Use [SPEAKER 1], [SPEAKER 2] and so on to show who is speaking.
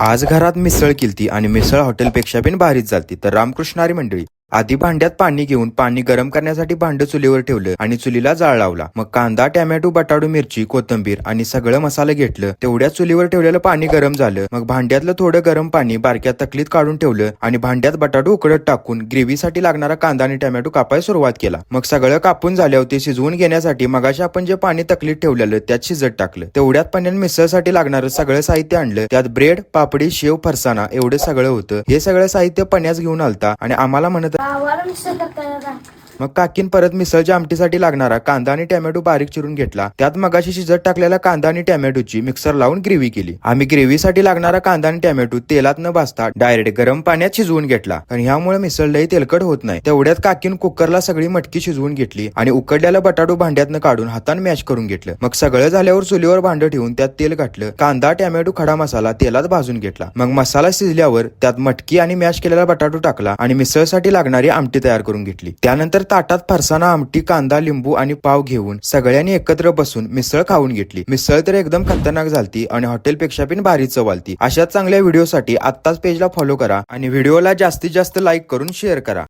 [SPEAKER 1] आज घरात मिसळ केलती आणि मिसळ हॉटेलपेक्षा पण भारीच झालती. तर रामकृष्णारी मंडळी आधी भांड्यात पाणी घेऊन पाणी गरम करण्यासाठी भांड चुलीवर ठेवलं आणि चुलीला जाळ लावला. मग कांदा टॅमॅटो बटाटो मिरची कोथंबीर आणि सगळं मसाला घेतलं. तेवढ्या चुलीवर ठेवलेलं पाणी गरम झालं. मग भांड्यातलं थोडं गरम पाणी बारक्या तकलीत काढून ठेवलं आणि भांड्यात बटाटो उकडत टाकून ग्रेव्हीसाठी लागणारा कांदा आणि टॅमॅटो कापायला सुरुवात केला. मग सगळं कापून झाल्यावर ते शिजवून घेण्यासाठी मगाशी आपण जे पाणी तकलीत ठेवलेलं त्यात शिजत टाकलं. तेवढ्यात पाण्याने मिसळसाठी लागणारं सगळं साहित्य आणलं. त्यात ब्रेड पापडी शेव फरसाणा एवढं सगळं होतं. हे सगळं साहित्य पण्यास घेऊन आलता आणि आम्हाला म्हणत
[SPEAKER 2] Var mısın da
[SPEAKER 1] मग काकीन परत मिसळच्या आमटीसाठी लागणारा कांदा आणि टॅमॅटो बारीक चिरून घेतला. त्यात मगाशी शिजत टाकलेला कांदा आणि टॅमॅटोची मिक्सर लावून ग्रेव्ही केली. आम्ही ग्रेव्हीसाठी लागणारा कांदा आणि टॅमॅटो तेलात न भाजता डायरेक्ट गरम पाण्यात शिजवून घेतला. आणि ह्यामुळे मिसळ लई तेलकट होत नाही. तेवढ्यात काकीन कुकरला सगळी मटकी शिजवून घेतली आणि उकडलेला बटाटो भांड्यातनं काढून हाताने मॅश करून घेतलं. मग सगळं झाल्यावर चुलीवर भांड ठेवून त्यात तेल घातलं. कांदा टॅमॅटो खडा मसाला तेलात भाजून घेतला. मग मसाला शिजल्यावर त्यात मटकी आणि मॅश केलेला बटाटो टाकला आणि मिसळसाठी लागणारी आमटी तयार करून घेतली. त्यानंतर ताटात फरसाना आमटी कांदा लिंबू आणि पाव घेऊन सगळ्यांनी एकत्र बसून मिसळ खाऊन घेतली. मिसळ तर एकदम खतरनाक झालती आणि हॉटेलपेक्षा पण भारी चवालती अशाच चांगल्या व्हिडिओसाठी आत्ताच पेजला फॉलो करा आणि व्हिडिओला जास्तीत जास्त लाईक करून शेअर करा.